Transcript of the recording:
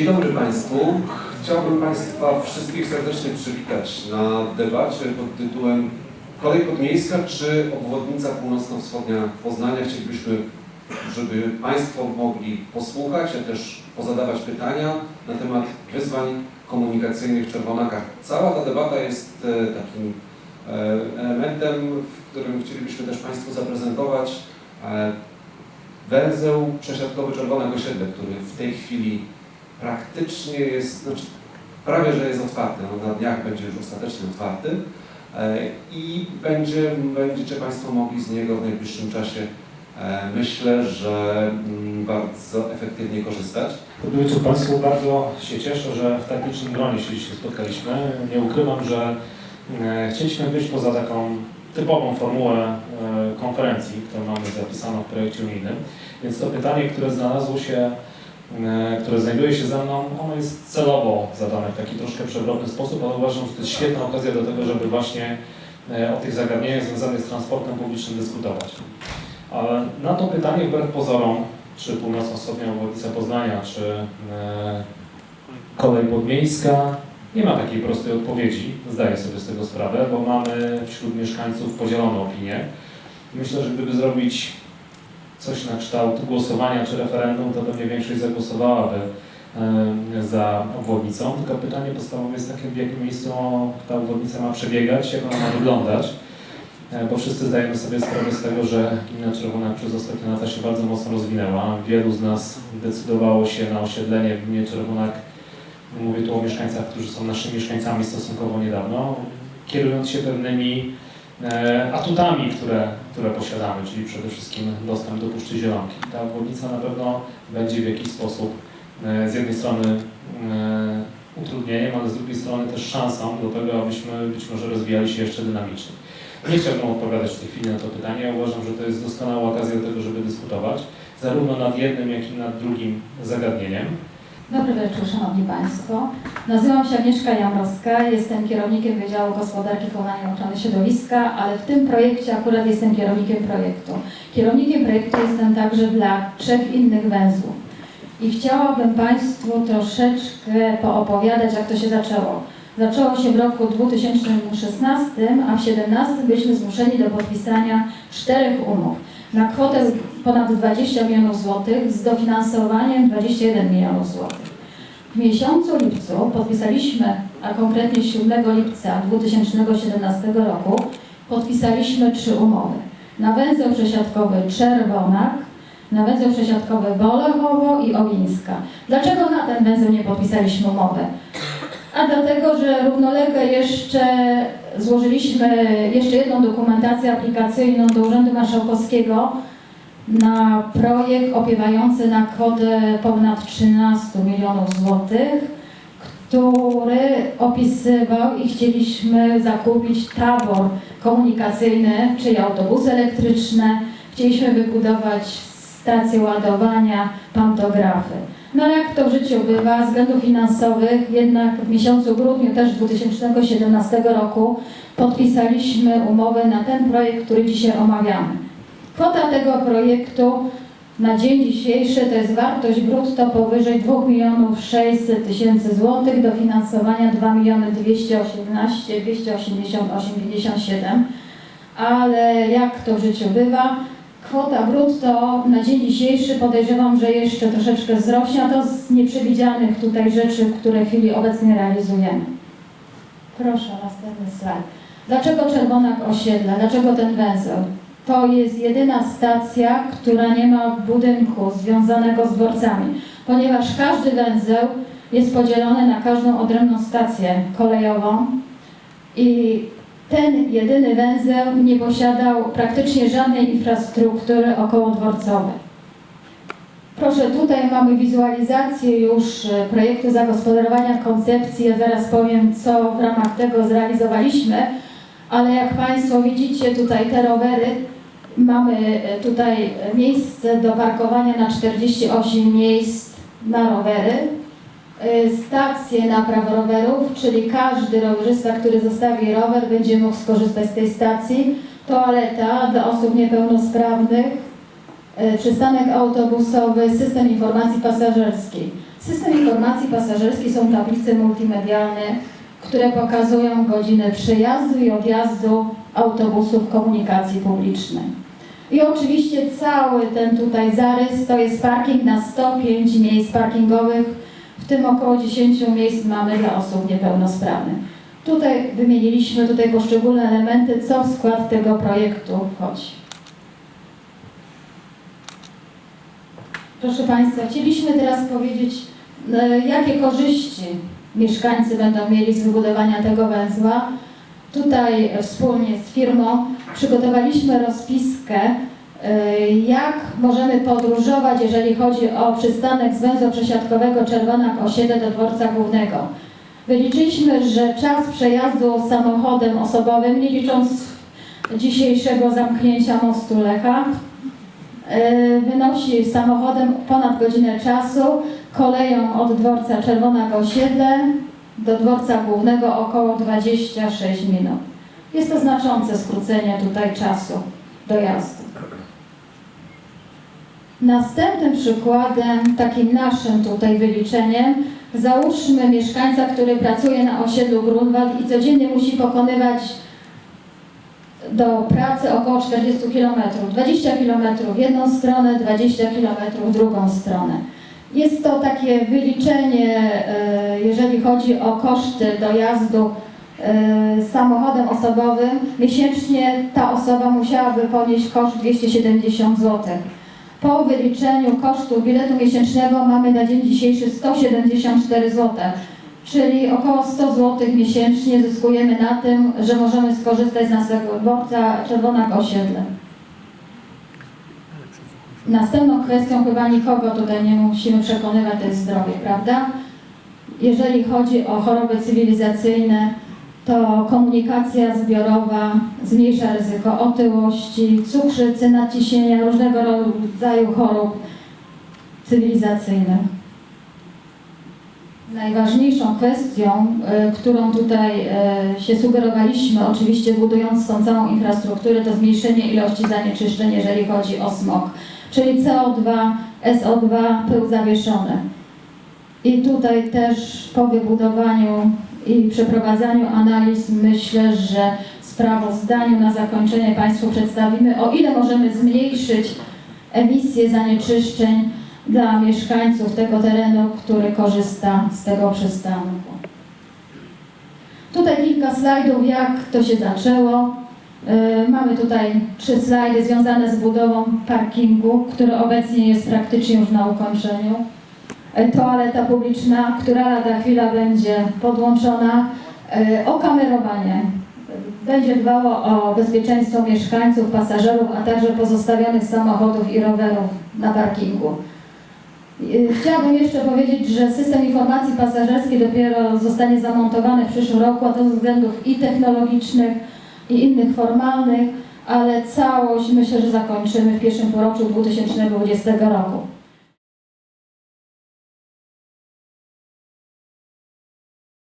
Dzień dobry Państwu. Chciałbym Państwa wszystkich serdecznie przywitać na debacie pod tytułem Kolej podmiejska czy obwodnica północno-wschodnia Poznania. Chcielibyśmy, żeby Państwo mogli posłuchać, a też pozadawać pytania na temat wyzwań komunikacyjnych w Czerwonakach. Cała ta debata jest e, takim e, elementem, w którym chcielibyśmy też Państwu zaprezentować e, węzeł przesiadkowy Czerwonego Osiedle, który w tej chwili praktycznie jest, znaczy prawie że jest otwarty, no na dniach będzie już ostatecznie otwarty e, i będzie, będziecie Państwo mogli z niego w najbliższym czasie e, myślę, że mm, bardzo efektywnie korzystać. Dobry wieczór Państwu. Bardzo się cieszę, że w tak licznym gronie się dzisiaj spotkaliśmy. Nie ukrywam, że e, chcieliśmy wyjść poza taką typową formułę konferencji, którą mamy zapisaną w projekcie unijnym. Więc to pytanie, które znalazło się, które znajduje się ze mną, ono jest celowo zadane w taki troszkę przewrotny sposób, ale uważam, że to jest świetna okazja do tego, żeby właśnie e, o tych zagadnieniach związanych z transportem publicznym dyskutować. Na to pytanie wbrew pozorom, czy północno-wschodnia obwodnica Poznania, czy e, kolej podmiejska, nie ma takiej prostej odpowiedzi, zdaję sobie z tego sprawę, bo mamy wśród mieszkańców podzielone opinie. Myślę, że gdyby zrobić coś na kształt głosowania czy referendum, to pewnie większość zagłosowałaby za obwodnicą. Tylko pytanie podstawowe jest takie, w jakim miejscu ta obwodnica ma przebiegać, jak ona ma wyglądać. E, bo wszyscy zdajemy sobie sprawę z tego, że gmina Czerwona przez ostatnie lata się bardzo mocno rozwinęła. Wielu z nas decydowało się na osiedlenie w gminie Czerwonak. Mówię tu o mieszkańcach, którzy są naszymi mieszkańcami stosunkowo niedawno, kierując się pewnymi atutami, które, które posiadamy, czyli przede wszystkim dostęp do Puszczy Zielonki. Ta obwodnica na pewno będzie w jakiś sposób e, z jednej strony e, utrudnieniem, ale z drugiej strony też szansą do tego, abyśmy być może rozwijali się jeszcze dynamicznie. Nie chciałbym odpowiadać w tej chwili na to pytanie. Uważam, że to jest doskonała okazja do tego, żeby dyskutować zarówno nad jednym, jak i nad drugim zagadnieniem. Dobry wieczór, Szanowni Państwo. Nazywam się Agnieszka Jamrowska, jestem kierownikiem Wydziału Gospodarki Komunalnej Ochrony Środowiska, ale w tym projekcie akurat jestem kierownikiem projektu. Kierownikiem projektu jestem także dla trzech innych węzłów. I chciałabym Państwu troszeczkę poopowiadać, jak to się zaczęło. Zaczęło się w roku 2016, a w 2017 byliśmy zmuszeni do podpisania czterech umów na kwotę ponad 20 milionów złotych z dofinansowaniem 21 milionów złotych. W miesiącu lipcu podpisaliśmy, a konkretnie 7 lipca 2017 roku, podpisaliśmy trzy umowy. Na węzeł przesiadkowy Czerwonak, na węzeł przesiadkowy Bolechowo i Owińska. Dlaczego na ten węzeł nie podpisaliśmy umowy? A dlatego, że równolegle jeszcze złożyliśmy jeszcze jedną dokumentację aplikacyjną do Urzędu Marszałkowskiego na projekt opiewający na kwotę ponad 13 milionów złotych, który opisywał i chcieliśmy zakupić tabor komunikacyjny, czyli autobusy elektryczne. Chcieliśmy wybudować stację ładowania, pantografy. No ale jak to w życiu bywa, z względów finansowych, jednak w miesiącu grudniu też 2017 roku podpisaliśmy umowę na ten projekt, który dzisiaj omawiamy. Kwota tego projektu na dzień dzisiejszy to jest wartość brutto powyżej 2 milionów 600 tysięcy złotych, dofinansowania 2 miliony 218 288 57, ale jak to w życiu bywa, Kwota brutto na dzień dzisiejszy podejrzewam, że jeszcze troszeczkę wzrośnie, a to z nieprzewidzianych tutaj rzeczy, które w chwili obecnej realizujemy. Proszę, następny slajd. Dlaczego Czerwonak osiedla? Dlaczego ten węzeł? To jest jedyna stacja, która nie ma budynku związanego z dworcami, ponieważ każdy węzeł jest podzielony na każdą odrębną stację kolejową i ten jedyny węzeł nie posiadał praktycznie żadnej infrastruktury okołodworcowej. Proszę, tutaj mamy wizualizację już e, projektu zagospodarowania koncepcji. Ja zaraz powiem, co w ramach tego zrealizowaliśmy, ale jak Państwo widzicie tutaj te rowery, mamy e, tutaj miejsce do parkowania na 48 miejsc na rowery y, stacje napraw rowerów, czyli każdy rowerzysta, który zostawi rower, będzie mógł skorzystać z tej stacji. Toaleta dla osób niepełnosprawnych, y, przystanek autobusowy, system informacji pasażerskiej. System informacji pasażerskiej są tablice multimedialne, które pokazują godziny przyjazdu i odjazdu autobusów komunikacji publicznej. I oczywiście cały ten tutaj zarys to jest parking na 105 miejsc parkingowych, w tym około 10 miejsc mamy dla osób niepełnosprawnych. Tutaj wymieniliśmy tutaj poszczególne elementy, co w skład tego projektu wchodzi. Proszę Państwa, chcieliśmy teraz powiedzieć, e, jakie korzyści mieszkańcy będą mieli z wybudowania tego węzła. Tutaj e, wspólnie z firmą przygotowaliśmy rozpiskę, jak możemy podróżować, jeżeli chodzi o przystanek z węzła przesiadkowego Czerwona Osiedle do dworca głównego. Wyliczyliśmy, że czas przejazdu samochodem osobowym, nie licząc dzisiejszego zamknięcia mostu Lecha, e, wynosi samochodem ponad godzinę czasu, koleją od dworca Czerwona Osiedle do dworca głównego około 26 minut. Jest to znaczące skrócenie tutaj czasu dojazdu. Następnym przykładem, takim naszym tutaj wyliczeniem, załóżmy mieszkańca, który pracuje na osiedlu Grunwald i codziennie musi pokonywać do pracy około 40 km. 20 km w jedną stronę, 20 km w drugą stronę. Jest to takie wyliczenie, e, jeżeli chodzi o koszty dojazdu e, samochodem osobowym. Miesięcznie ta osoba musiałaby ponieść koszt 270 zł. Po wyliczeniu kosztu biletu miesięcznego mamy na dzień dzisiejszy 174 zł, czyli około 100 zł miesięcznie zyskujemy na tym, że możemy skorzystać z naszego dworca Czerwona Osiedle. Następną kwestią chyba nikogo tutaj nie musimy przekonywać, to jest zdrowie, prawda? Jeżeli chodzi o choroby cywilizacyjne, to komunikacja zbiorowa zmniejsza ryzyko otyłości, cukrzycy, nadciśnienia, różnego rodzaju chorób cywilizacyjnych. Najważniejszą kwestią, y, którą tutaj y, się sugerowaliśmy, oczywiście budując tą całą infrastrukturę, to zmniejszenie ilości zanieczyszczeń, jeżeli chodzi o smog, czyli CO2, SO2, pył zawieszony. I tutaj też po wybudowaniu i przeprowadzaniu analiz myślę, że w sprawozdaniu na zakończenie Państwu przedstawimy, o ile możemy zmniejszyć emisję zanieczyszczeń dla mieszkańców tego terenu, który korzysta z tego przystanku. Tutaj kilka slajdów, jak to się zaczęło. Yy, Mamy tutaj trzy slajdy związane z budową parkingu, który obecnie jest praktycznie już na ukończeniu. Yy, Toaleta publiczna, która lada chwila będzie podłączona. Yy, Okamerowanie będzie dbało o bezpieczeństwo mieszkańców, pasażerów, a także pozostawionych samochodów i rowerów na parkingu. Yy, Chciałabym jeszcze powiedzieć, że system informacji pasażerskiej dopiero zostanie zamontowany w przyszłym roku, a to ze względów i technologicznych, i innych formalnych, ale całość myślę, że zakończymy w pierwszym półroczu 2020 roku.